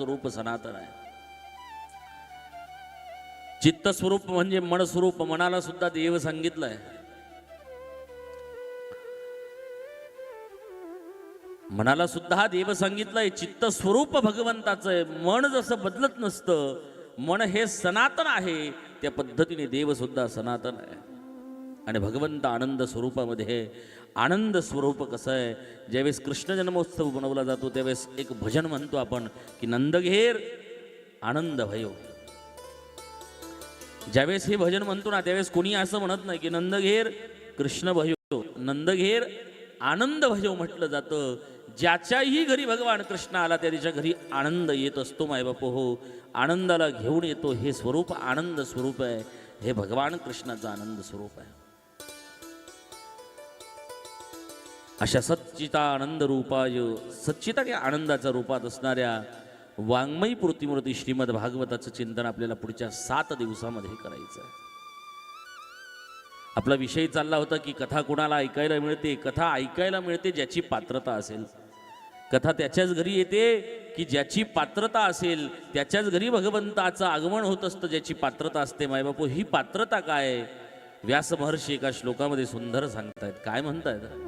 रूप सनातन आहे. चित्त स्वरूप म्हणजे मन स्वरूप मनाला सुद्धा देव सांगितलंय. मनाला सुद्धा देव सांगितलंय चित्त स्वरूप भगवंताचं आहे. मन जसं बदलत नसतं मन हे सनातन आहे त्या पद्धतीने देव सुद्धा सनातन आहे. आणि भगवंत आनंद स्वरूपामध्ये. आनंद स्वरूप कसं आहे? ज्यावेळेस कृष्ण जन्मोत्सव बनवला जातो त्यावेळेस एक भजन म्हणतो आपण की नंदघेर आनंद भयो. ज्यावेळेस हे भजन म्हणतो ना त्यावेळेस कोणी असं म्हणत नाही की नंदघेर कृष्ण भयो. नंदघेर आनंद भयो म्हटलं जातं. ज्याच्याही घरी भगवान कृष्ण आला त्या त्याच्या घरी आनंद येत असतो मायबाप हो. आनंदाला घेऊन येतो हे स्वरूप आनंद स्वरूप आहे. हे भगवान कृष्णाचं आनंद स्वरूप आहे. अशा सच्चिता आनंद रूपाय सच्चिता आणि आनंदाच्या रूपात असणाऱ्या वाङ्मयी पूर्तीमूर्ती श्रीमद भागवताचं चिंतन आपल्याला पुढच्या सात दिवसामध्ये करायचं आहे. आपला विषय चालला होता की कथा कुणाला ऐकायला मिळते कथा ऐकायला मिळते ज्याची पात्रता असेल. कथा त्याच्याच घरी येते की ज्याची पात्रता असेल त्याच्याच घरी भगवंताचं आगमन होत असतं ज्याची पात्रता असते मायबापू ही पात्रता काय? व्यास महर्षी एका श्लोकामध्ये सुंदर सांगतायत. काय म्हणतायत?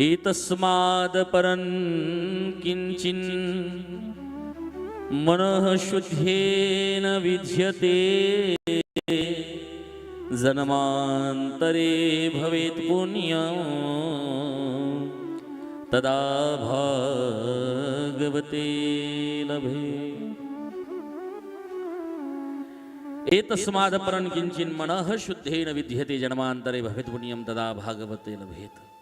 एतस्माद् परं किंचिन मनः शुद्धेन विद्यते जन्मान्तरे भवेत् पुण्यं तदा भागवते लभे। एतस्माद परं किंचिन मनः शुद्धेन विद्यते जन्मान्तरे भवेत् पुण्यं तदा भागवते लभेत्।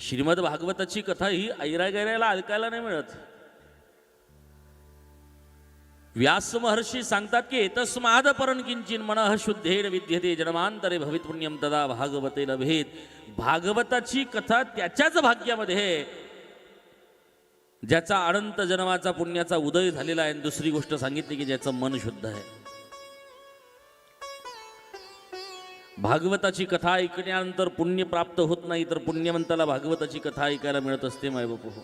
श्रीमद भागवताची कथा ही ऐरागैऱ्याला ऐकायला नाही मिळत. व्यास महर्षी सांगतात की तस्माद परण किंचिन मन शुद्धेन विद्यते जन्मांतरे भवित पुण्यम तदा भागवते लभेत भागवताची कथा त्याच्याच भाग्यामध्ये ज्याचा अनंत जन्माचा पुण्याचा उदय झालेला आहे आणि दुसरी गोष्ट सांगितली की ज्याचं मन शुद्ध आहे. भागवताची कथा ऐकण्यानंतर पुण्य प्राप्त होत नाही तर पुण्यवंताला भागवताची कथा ऐकायला मिळत असते मायबापू हो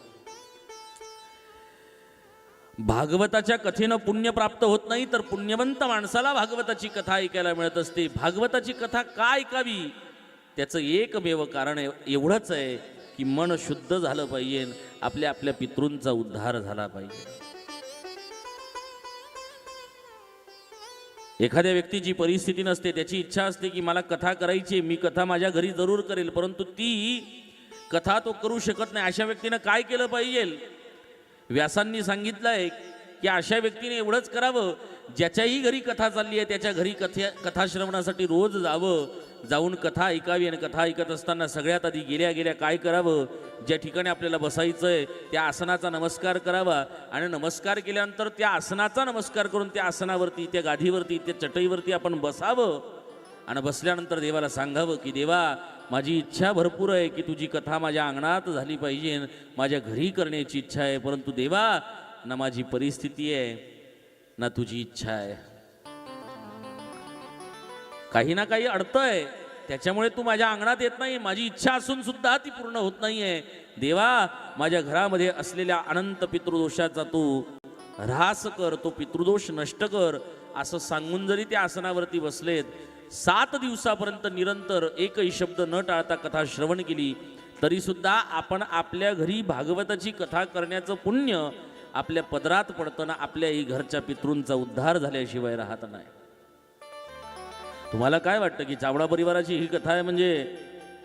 भागवताच्या कथेनं पुण्य प्राप्त होत नाही तर पुण्यवंत माणसाला भागवताची कथा ऐकायला मिळत असते. भागवताची कथा का ऐकावी? त्याचं एकमेव कारण एवढंच आहे की मन शुद्ध झालं पाहिजे आपल्या आपल्या पितृंचा उद्धार झाला पाहिजे. एखाद्या व्यक्तीची परिस्थिती नसते त्याची इच्छा असते की मला कथा करायची आहे, मी कथा माझ्या घरी जरूर करेल परंतु ती कथा तो करू शकत नाही. अशा व्यक्तीनं काय केलं पाहिजे? व्यासांनी सांगितलंय की अशा व्यक्तीने एवढंच करावं ज्याच्याही घरी कथा चालली आहे त्याच्या घरी कथे कथा श्रवणासाठी रोज जावं जाऊन कथा ऐकावी आणि कथा ऐकत असताना सगळ्यात आधी गेल्या गेल्या काय करावं? ज्या ठिकाणी आपल्याला बसायचं आहे त्या आसनाचा नमस्कार करावा. आणि नमस्कार केल्यानंतर त्या आसनाचा नमस्कार करून त्या आसनावरती त्या गादीवरती त्या चटईवरती आपण बसावं. आणि बसल्यानंतर देवाला सांगावं की देवा माझी इच्छा भरपूर आहे की तुझी कथा माझ्या अंगणात झाली पाहिजे माझ्या घरी करण्याची इच्छा आहे. परंतु देवा ना माझी परिस्थिती आहे ना तुझी इच्छा आहे. काही ना काही अडतंय. त्याच्यामुळे तू माझ्या अंगणात येत नाही. माझी इच्छा असून सुद्धा ती पूर्ण होत नाहीये. देवा माझ्या घरामध्ये असलेल्या अनंत पितृदोषाचा तू ऱ्हास कर तो पितृदोष नष्ट कर असं सांगून जरी त्या आसनावरती बसलेत सात दिवसापर्यंत निरंतर एकही शब्द न टाळता कथा श्रवण केली तरी सुद्धा आपण आपल्या घरी भागवताची कथा करण्याचं पुण्य आपल्या पदरात पडताना आपल्याही घरच्या पितृंचा उद्धार झाल्याशिवाय राहत नाही. तुम्हाला काय वाटतं की चावडा परिवाराची ही कथा आहे म्हणजे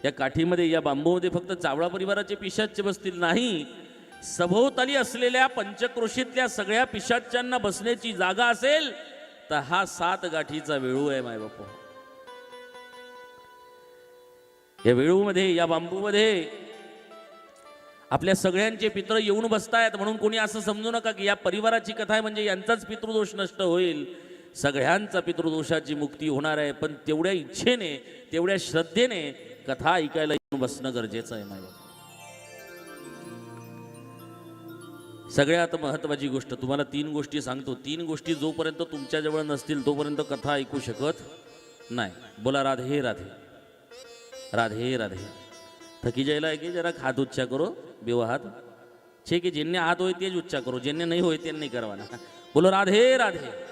या काठीमध्ये या बांबूमध्ये फक्त चावडा परिवाराचे पिशाच्य बसतील? नाही. सभोवताली असलेल्या पंचक्रोशीतल्या सगळ्या पिशाच्यांना बसण्याची जागा असेल तर हा सात गाठीचा वेळू आहे मायबापू या वेळूमध्ये या बांबूमध्ये आपल्या सगळ्यांचे पित्र येऊन बसतायत म्हणून कोणी असं समजू नका की या परिवाराची कथा आहे म्हणजे यांचाच पितृदोष नष्ट होईल. सगळ्यांचा पितृदोषाची मुक्ती होणार आहे पण तेवढ्या इच्छेने तेवढ्या श्रद्धेने कथा ऐकायला येऊन बसणं गरजेचं आहे माझ्या सगळ्यात महत्वाची गोष्ट तुम्हाला तीन गोष्टी सांगतो. तीन गोष्टी जोपर्यंत तुमच्याजवळ नसतील तोपर्यंत कथा ऐकू शकत नाही. बोला राधे राधे. राधे राधे. थकी जायला है जरा हात उच्चा करो बेवा हाथ छे की जिनने हात होय तेच उच्चा करो जिनने नाही होय त्यांनी नहीं करवाना बोलो राधे राधे.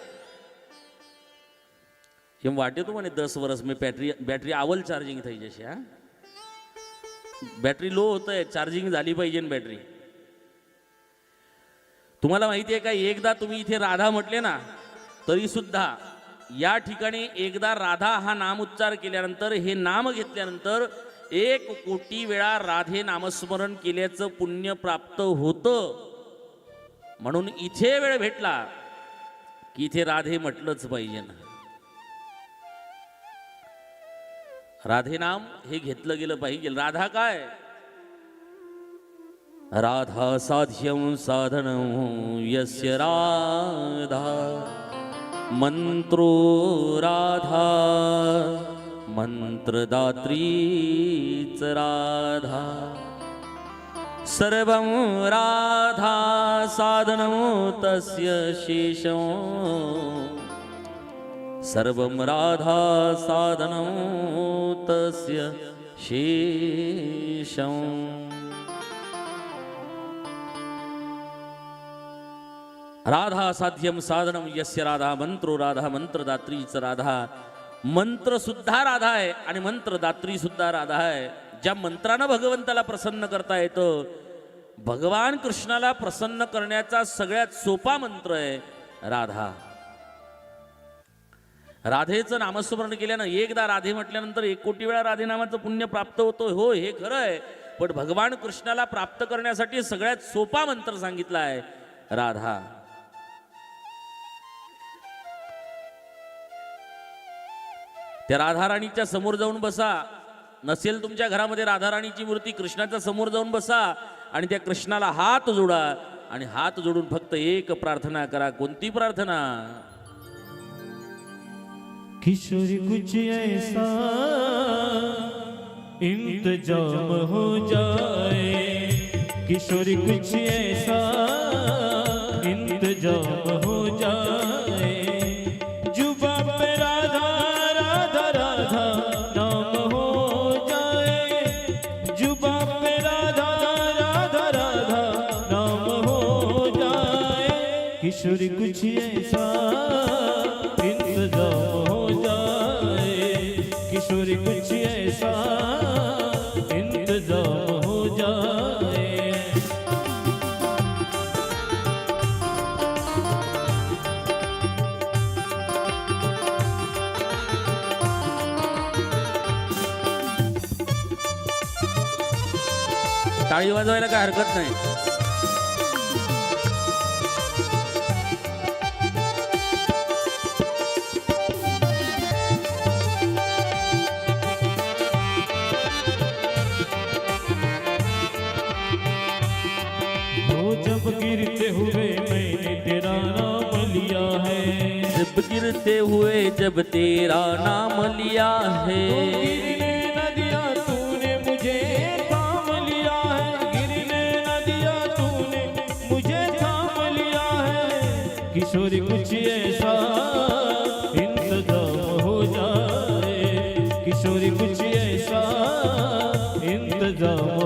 એમ વાટે તો મને દસ વર્ષ મેં બેટરી બેટરી आवल चार्जिंग થઈ જશે હા बॅटरी लो होत आहे चार्जिंग झाली पाहिजे ना बॅटरी तुम्हाला माहिती आहे का एकदा तुम्ही इथे राधा म्हटले ना तरी सुद्धा या ठिकाणी एकदा राधा हा नाम उच्चार केल्यानंतर हे नाम घेतल्यानंतर एक कोटी वेळा राधे नामस्मरण केल्याचं पुण्य प्राप्त होतं म्हणून इथे वेळ भेटला की इथे राधे म्हटलंच पाहिजे ना राधे नाम हे घेतलं गेलं पाहिजे. राधा काय? राधा साध्यम साधन यस्य राधा मंत्रो राधा मंत्रदात्रीच राधा। सर्व राधा साधनमो तस्य शेषं सर्वं राधा साधनं तस्य शेषम्। राधा साध्यम साधनम यस्य राधा मंत्रो राधा मंत्रदात्रीच राधा। मंत्र सुद्धा राधा आहे आणि मंत्रदात्री सुद्धा राधा आहे। ज्या मंत्रानं भगवंताला प्रसन्न करता येतं भगवान कृष्णाला प्रसन्न करण्याचा सगळ्यात सोपा मंत्र आहे राधा। राधेचं नामस्मरण केल्यानं एकदा राधे म्हटल्यानंतर एक कोटी वेळा राधे नामाचं पुण्य प्राप्त होतो हो हे खरं आहे. पण भगवान कृष्णाला प्राप्त करण्यासाठी सगळ्यात सोपा मंत्र सांगितला आहे राधा. त्या राधाराणीच्या समोर जाऊन बसा. नसेल तुमच्या घरामध्ये राधाराणीची मूर्ती कृष्णाच्या समोर जाऊन बसा आणि त्या कृष्णाला हात जोडा आणि हात जोडून फक्त एक प्रार्थना करा. कोणती प्रार्थना? किशोर कुछ ऐसा इंतजाम हो जाए। किशोर कुछ ऐसा इंतजाम हो जाए। जुबा पे राधा राधा राधा नाम हो जाए। जुबा पे राधा राधा राधा नाम हो जाए। किशोर कुछ ऐसा टाळी वाजवायला काय हरकत नाही. जब गिरते हुए मैंने तेरा नाम लिया है। जब गिरते हुए जब तेरा नाम लिया है। है किशोरी कुछ ऐसा इंतजाम हो जाए किशोरी कुछ ऐसा इंतजाम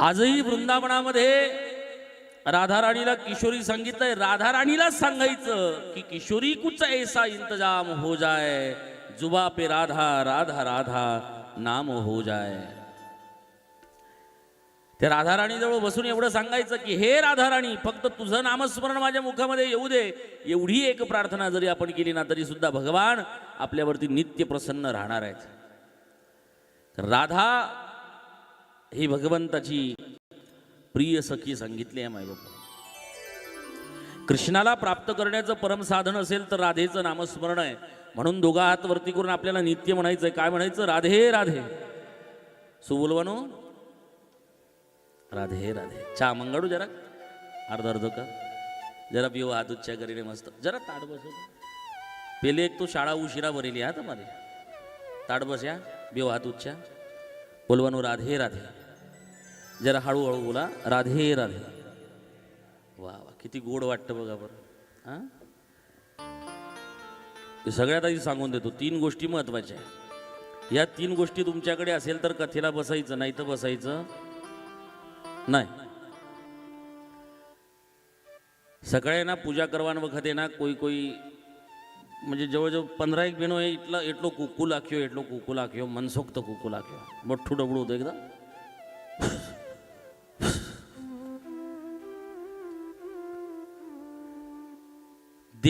आजही वृंदावनामध्ये राधाराणीला किशोरी सांगितलंय. राधाराणीलाच सांगायचं की किशोरी कुछ ऐसा इंतजाम हो जाय? जुबा पे राधा राधा राधा नाम हो जाय. त्या राधाराणीजवळ बसून एवढं सांगायचं की हे राधाराणी फक्त तुझं नामस्मरण माझ्या मुखामध्ये येऊ दे. एवढी एक प्रार्थना जरी आपण केली ना तरी सुद्धा भगवान आपल्यावरती नित्य प्रसन्न राहणार आहेत. राधा हे भगवंताची प्रिय सखी सांगितली आहे मायबाप. कृष्णाला प्राप्त करण्याचं परमसाधन असेल तर राधेचं नामस्मरण आहे. म्हणून दोघा हात वरती करून आपल्याला नित्य म्हणायचं आहे काय म्हणायचं? राधे राधे. सुबोलवानो. राधे राधे. चा मंगाडू जरा. अर्ध अर्ध का जरा पिऊ हात उच्चा करीने मस्त. जरा ताट बस पेले एक तो शाळा उशिरा भरेली हा मध्ये. ताट बस या. हात उच्चा बोलवानो राधे राधे. जरा हळूहळू बोला राधे राधे वा वा किती गोड वाटतं बघा बरं हां ते सगळ्यात आधी सांगून देतो तीन गोष्टी महत्त्वाच्या आहेत या तीन गोष्टी तुमच्याकडे असेल तर कथेला बसायचं नाही तर बसायचं नाही सकाळी ना पूजा કરવાન વખતે ના કોઈ કોઈ म्हणजे जवळजवळ पंधरा एक બેનો એ એટલા એટલો કુકુ લાખ્યો એટલો કુકુ લાખ્યો મનસોક્ત કુકુ લાખ્યો મોઠું ડબડું હતું એકદમ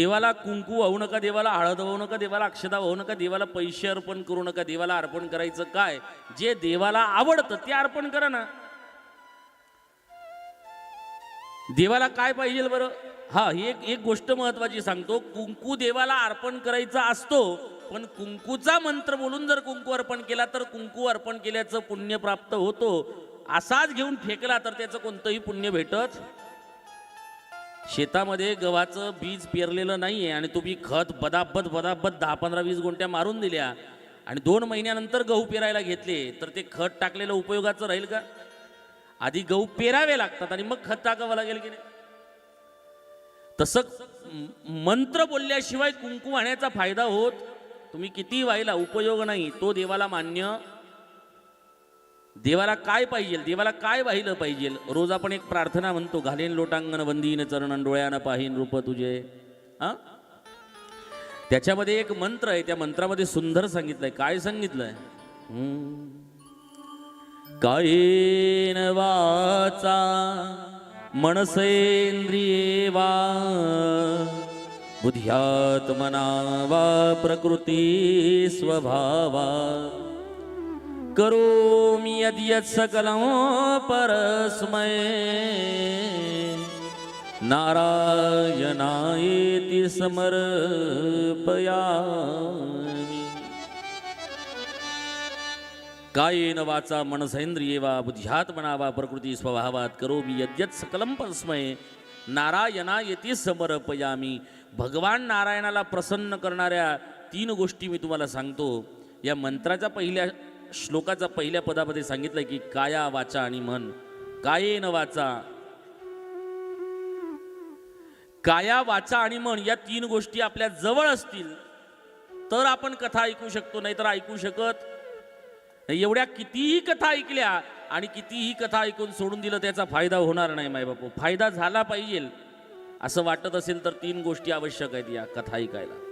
देवाला कुंकू वाहू नका देवाला हळद वाहू नका देवाला अक्षता वाहू नका देवाला पैसे अर्पण करू नका देवाला अर्पण करायचं काय? जे देवाला आवडतं ते अर्पण करा ना. देवाला काय पाहिजे बरं? हा ही एक एक गोष्ट महत्वाची सांगतो. कुंकू देवाला अर्पण करायचा असतो पण कुंकूचा मंत्र बोलून जर कुंकू अर्पण केला तर कुंकू अर्पण केल्याचं पुण्य प्राप्त होतो. असाच घेऊन फेकला तर त्याचं कोणतंही पुण्य भेटत शेतामध्ये गव्हाचं बीज पेरलेलं नाही आहे आणि तुम्ही खत बदाबद बदाबद दहा पंधरा वीस गुंट्या मारून दिल्या आणि दोन महिन्यानंतर गहू पेरायला घेतले तर ते खत टाकलेलं उपयोगाचं राहील का? आधी गहू पेरावे लागतात आणि मग खत टाकावं लागेल की नाही? तसं मंत्र बोलल्याशिवाय कुंकू आणण्याचा फायदा होत. तुम्ही किती व्हायला उपयोग नाही तो देवाला मान्य देवाला काय पाहिजे? देवाला काय वाहिलं पाहिजे? रोज आपण एक प्रार्थना म्हणतो घालेन लोटांगण बंदीन चरण डोळ्यानं पाहीन रूप तुझे. हा? त्याच्यामध्ये एक मंत्र आहे त्या मंत्रामध्ये सुंदर सांगितलंय. काय सांगितलंय? कायेन वाचा मनसेंद्रिये वा बुद्ध्यात्मना वा प्रकृती स्वभावा करोमि यद्यत् सकलं परस्मै। नारायणायेति समर्पयामि। कायेन वाचा मनसेंद्रिये वा बुद्ध्यात्मना वा प्रकृती स्वभावात करोमि यद्यत् सकलं परस्मय नारायणा येते समर्पयामी। भगवान नारायणाला प्रसन्न करणाऱ्या तीन गोष्टी मी तुम्हाला सांगतो। या मंत्राच्या पहिल्या श्लोकाचा पहिल्या पदामध्ये सांगितलं की काया वाचा आणि मन कायेन वाचा? काया वाचा आणि मन या तीन गोष्टी आपल्या जवळ असतील तर आपण कथा ऐकू शकतो नाहीतर ऐकू शकत एवढ्या कितीही कथा ऐकल्या आणि कितीही कथा ऐकून सोडून दिलं त्याचा फायदा होणार नाही माय बापू फायदा झाला पाहिजे. असं वाटत असेल तर तीन गोष्टी आवश्यक आहेत या कथा ऐकायला.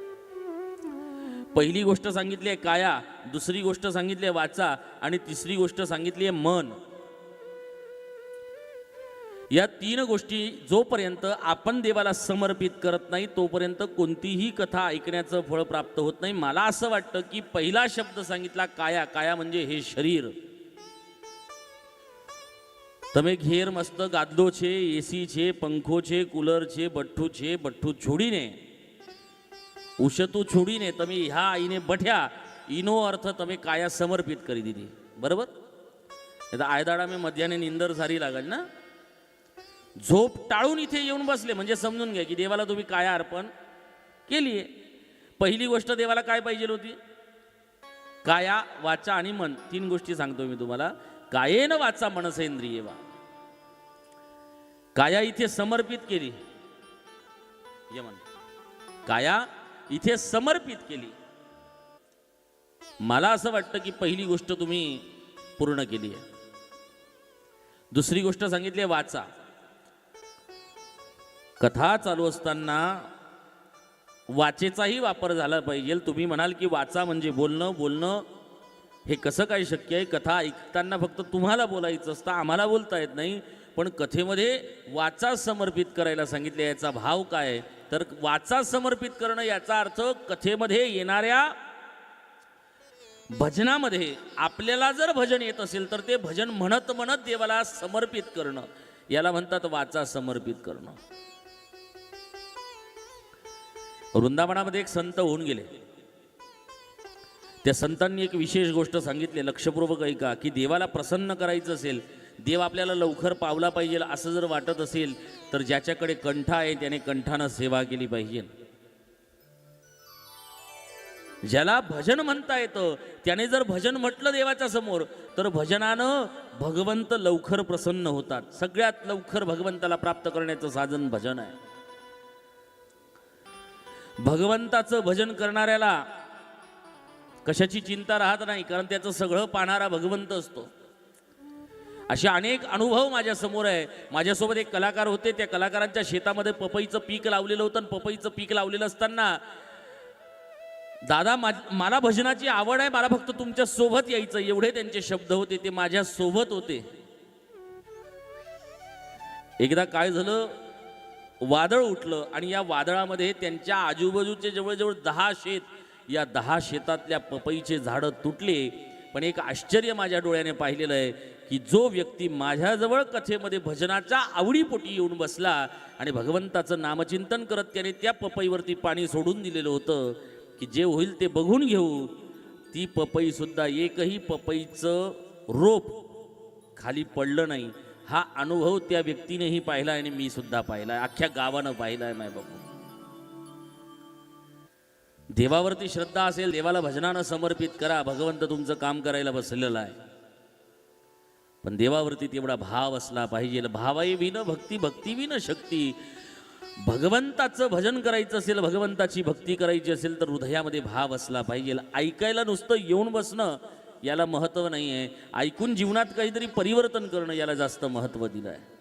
पहिली गोष्ट सांगितली आहे काया दुसरी गोष्ट सांगितली आहे वाचा आणि तिसरी गोष्ट सांगितली आहे मन या तीन गोष्टी जोपर्यंत आपण देवाला समर्पित करत नाही तोपर्यंत कोणतीही कथा ऐकण्याचं फळ प्राप्त होत नाही मला असं वाटतं की पहिला शब्द सांगितला काया काया म्हणजे हे શરીર તમે ઘેર મસ્ત ગાદલો છે એસી છે પંખો છે કુલર છે બઠ્ઠું છે બઠ્ઠું છોડીને ઉશતું છોડીને તમે ह्या આઈને બઠ્યા ઈનો અર્થ તમે કાયા સમર્પિત કરી દીધી બરોબર नाही तर आयदाडा मी मध्याने निंदर सारी लागल ना झोप टाळून इथे येऊन बसले म्हणजे समजून घ्या की देवाला तुम्ही काय अर्पण केली आहे पहिली गोष्ट देवाला काय पाहिजे होती काया वाचा आणि मन तीन गोष्टी सांगतो मी तुम्हाला कायेन वाचा मनसेंद्रिये वा काया इथे समर्पित केली यमन काया इथे समर्पित केली. मला असं वाटतं की पहिली गोष्ट तुम्ही पूर्ण केली आहे. दुसरी गोष्ट सांगितली आहे वाचा. कथा चालू असताना वाचेचाही वापर झाला पाहिजे. तुम्ही म्हणाल की वाचा म्हणजे बोलणं बोलणं हे कसं काय शक्य आहे? कथा ऐकताना फक्त तुम्हाला बोलायचं असतं आम्हाला बोलता येत नाही. पण कथेमध्ये वाचा समर्पित करायला सांगितले याचा भाव काय आहे? तर वाचा समर्पित करणं याचा अर्थ कथेमध्ये येणाऱ्या भजनामध्ये आपल्याला जर भजन येत असेल तर ते भजन म्हणत म्हणत देवाला समर्पित करणं. याला म्हणतात वाचा समर्पित करणं. वृंदावनामध्ये एक संत होऊन गेले. त्या संतांनी एक विशेष गोष्ट सांगितली लक्षपूर्वक ऐका की देवाला प्रसन्न करायचं असेल देव आपल्याला लवकर पावला पाहिजे असं जर वाटत असेल तर ज्याच्याकडे कंठ आहे त्याने कंठानं सेवा केली पाहिजे. ज्याला भजन म्हणता येतं त्याने जर भजन म्हटलं देवाच्या समोर तर भजनानं भगवंत लवकर प्रसन्न होतात. सगळ्यात लवकर भगवंताला प्राप्त करण्याचं साधन भजन आहे. भगवंताचं भजन करणाऱ्याला कशाची चिंता राहत नाही कारण त्याचं सगळं पाहणारा भगवंत असतो. असे अनेक अनुभव माझ्यासमोर आहे. माझ्यासोबत एक कलाकार होते. त्या कलाकारांच्या शेतामध्ये पपईचं पीक लावलेलं होतं आणि पपईचं पीक लावलेलं असताना दादा मा- मला भजनाची आवड आहे. मला फक्त तुमच्यासोबत यायचं. एवढे त्यांचे शब्द होते. ते माझ्या सोबत होते. एकदा काय झालं? वादळ उठलं आणि या वादळामध्ये त्यांच्या आजूबाजूचे जवळजवळ दहा शेत या दहा शेतातल्या पपईचे झाडं तुटले. पण एक आश्चर्य माझ्या डोळ्याने पाहिलेलं आहे की जो व्यक्ती माझ्याजवळ कथेमध्ये भजनाच्या आवडीपोटी येऊन बसला आणि भगवंताचं नामचिंतन करत त्याने त्या पपईवरती पाणी सोडून दिलेलं होतं की जे होईल ते बघून घेऊ. ती पपईसुद्धा एकही पपईचं रोप खाली पडलं नाही. हा अनुभव त्या व्यक्तीनेही पाहिला आणि मी सुद्धा पाहिला. अख्ख्या गावानं पाहिलाय माय बाबू. देवावरती श्रद्धा असेल देवाला भजनानं समर्पित करा भगवंत तुमचं काम करायला बसलेलं आहे. पण देवावरती तेवढा भाव असला पाहिजे. भावाई विन भक्ती भक्ती विन शक्ती. भगवंताचं भजन करायचं असेल भगवंताची भक्ती करायची असेल तर हृदयामध्ये भाव असला पाहिजे. ऐकायला नुसतं येऊन बसणं याला महत्त्व नाही आहे ऐकून जीवनात काहीतरी परिवर्तन करणं याला जास्त महत्त्व दिलं आहे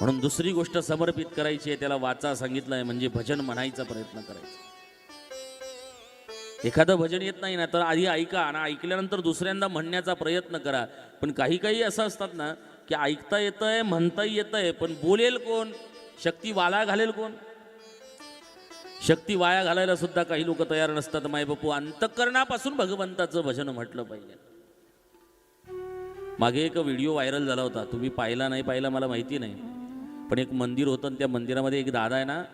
म्हणून दुसरी गोष्ट समर्पित करायची आहे त्याला वाचा सांगितलं आहे म्हणजे भजन म्हणायचा प्रयत्न करायचा. एखादं भजन येत नाही ना तर आधी ऐका आणि ऐकल्यानंतर दुसऱ्यांदा म्हणण्याचा प्रयत्न करा. पण काही काही असं असतात ना की ऐकता येतंय म्हणताही येतंय पण बोलेल कोण? शक्ती वाला घालेल कोण? शक्ती वाया घालायला सुद्धा काही लोक तयार नसतात. माय बापू अंतकरणापासून भगवंताचं भजन म्हटलं पाहिजे. मागे एक व्हिडिओ व्हायरल झाला होता. तुम्ही पाहिला नाही पाहिला मला माहिती नाही. पण एक मंदिर होतं आणि त्या मंदिरामध्ये एक दादा आहे ना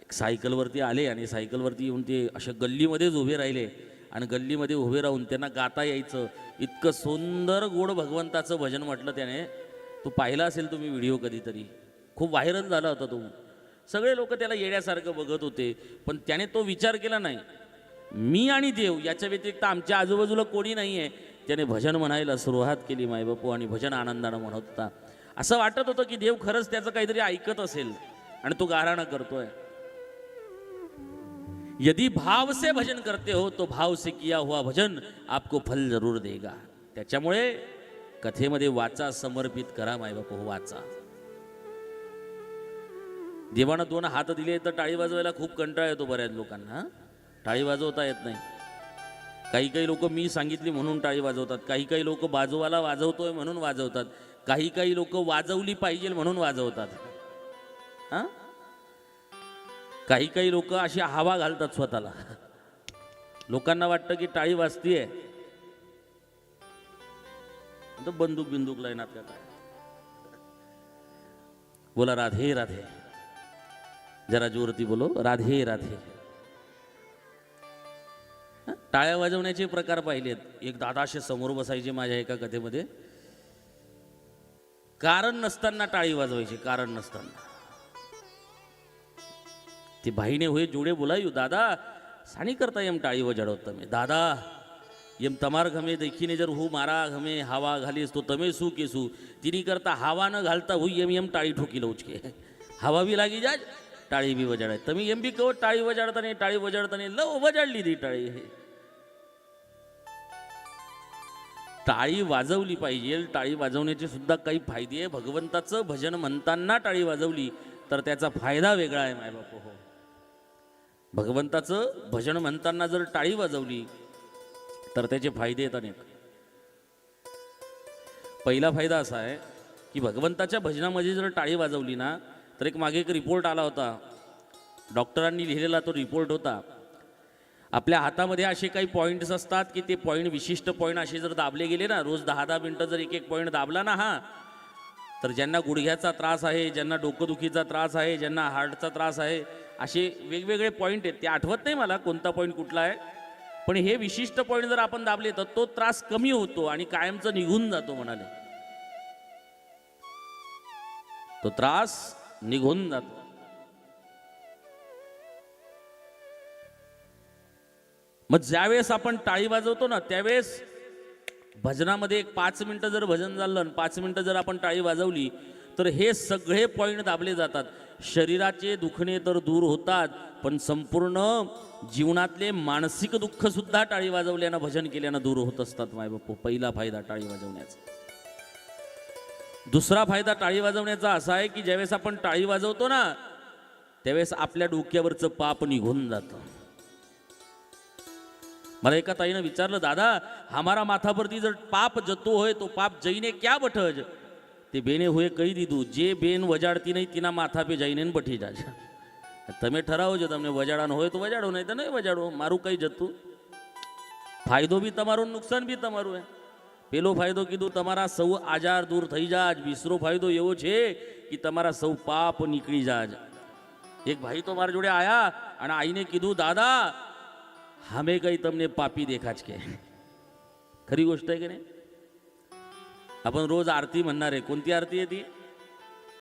एक सायकलवरती आले आणि सायकलवरती येऊन ते अशा गल्लीमध्येच उभे राहिले. आणि गल्लीमध्ये उभे राहून त्यांना गाता यायचं. इतकं सुंदर गोड भगवंताचं भजन म्हटलं त्याने. तो पाहिला असेल तुम्ही व्हिडिओ कधीतरी. खूप व्हायरल झाला होता तो. सगळे लोक त्याला येण्यासारखं बघत होते. पण त्याने तो विचार केला नाही. मी आणि देव याच्या व्यतिरिक्त आमच्या आजूबाजूला कोणी नाही आहे त्याने भजन म्हणायला सुरुवात केली मायबापू आणि भजन आनंदानं म्हणत होता. असं वाटत होतं की देव खरंच त्याचं काहीतरी ऐकत असेल आणि तो गाराणं करतोय. यदि भाव से भजन करते हो तो भाव से किया हुआ भजन आपको फल जरूर देगा. त्याच्यामुळे कथेमध्ये वाचा समर्पित करा मायबापू हो वाचा. देवानं दोन हात दिले तर टाळी वाजवायला खूप कंटाळा येतो बऱ्याच लोकांना टाळी वाजवता येत नाही. काही काही लोक मी सांगितली म्हणून टाळी वाजवतात. काही काही लोक बाजूवाला वाजवतोय म्हणून वाजवतात. काही काही लोक वाजवली पाहिजे म्हणून वाजवतात. हा? काही काही लोक अशी हवा घालतात स्वतःला. लोकांना वाटतं की टाळी वाजतीये. तर बंदूक बिंदूक लाईनात का काय? बोला राधे राधे. जरा जोरती बोलो. राधे राधे. टाळ्या वाजवण्याचे प्रकार पाहिलेत. एक दादाशे समोर बसायचे माझ्या एका कथेमध्ये. कारण नसताना टाळी वाजवायची कारण नसताना. ते भाईने होय जोडे बोलायू दादा साणी करता यम टाळी वजाडवत मी दादा यम तमार घमे देखीने जर हो मारा घमे हवा घालीस तो तमे सू केसू. तिने करता हवा न घालता हुई यम यम टाळी ठोकील उचके हवा बी लागी जाय टाळी बी वजाडाय. तमी यम बी कवत टाळी वजाडता नाही टाळी वजाडता नाही लव वजाडली ती टाळी. टाळी वाजवली पाहिजे. टाळी वाजवण्याचे सुद्धा काही फायदे आहे. भगवंताचं भजन म्हणताना टाळी वाजवली तर त्याचा फायदा वेगळा आहे मायबाप. हो. भगवंताचं भजन म्हणताना जर टाळी वाजवली तर त्याचे फायदे आहेत अनेक. पहिला फायदा असा आहे की भगवंताच्या भजनामध्ये जर टाळी वाजवली ना तर एक मागे एक रिपोर्ट आला होता. डॉक्टरांनी लिहिलेला तो रिपोर्ट होता. आपल्या हातामध्ये असे काही पॉईंट्स असतात की ते पॉईंट विशिष्ट पॉईंट असे जर दाबले गेले ना रोज दहा दहा मिनटं जर एक एक पॉईंट दाबला ना हा तर ज्यांना गुडघ्याचा त्रास आहे ज्यांना डोकंदुखीचा त्रास आहे ज्यांना हार्टचा त्रास आहे असे वेगवेगळे पॉईंट आहेत. ते आठवत नाही मला कोणता पॉईंट कुठला आहे पण हे विशिष्ट पॉईंट जर आपण दाबले तर तो त्रास कमी होतो आणि कायमचं निघून जातो म्हणाले. तो त्रास निघून जातो. मग ज्यावेळेस आपण टाळी वाजवतो ना त्यावेळेस भजनामध्ये एक पाच मिनटं जर भजन झालं आणि पाच मिनटं जर आपण टाळी वाजवली तर हे सगळे पॉईंट दाबले जातात. शरीराचे दुखणे तर दूर होतात पण संपूर्ण जीवनातले मानसिक दुःख सुद्धा टाळी वाजवल्यानं भजन केल्यानं दूर होत असतात माय बापू. पहिला फायदा टाळी वाजवण्याचा. दुसरा फायदा टाळी वाजवण्याचा असा आहे की ज्यावेळेस आपण टाळी वाजवतो ना त्यावेळेस आपल्या डोक्यावरचं पाप निघून जातं. मला एका ताईनं विचारलं दादा हमारा माथावरती जर पाप जतो होय तो पाप जईने क्या बठज ते बेने हुए કહી દીધું જે બેન વજાડતી નહીં તેના માથા પે જઈને ને બઠી જાય તમે ઠરાવો છો તમને વજાડવાનું હોય તો વજાડો નહીં તો નહીં વજાડો મારું કઈ જતું ફાયદો બી તમારો ને નુકસાન બી તમારું હે પેલો ફાયદો કીધું તમારા સૌ આજાર દૂર થઈ જાજ બીસરો ફાયદો એવો છે કે તમારા સૌ પાપ નીકળી જાજ એક ભાઈ તો મારા જોડે આયા અને આઈને કીધું દાદા અમે કઈ તમને પાપી દેખા જ કે खरी गोष्ट आहे की नाही आपण रोज आरती म्हणणार आहे कोणती आरती आहे ती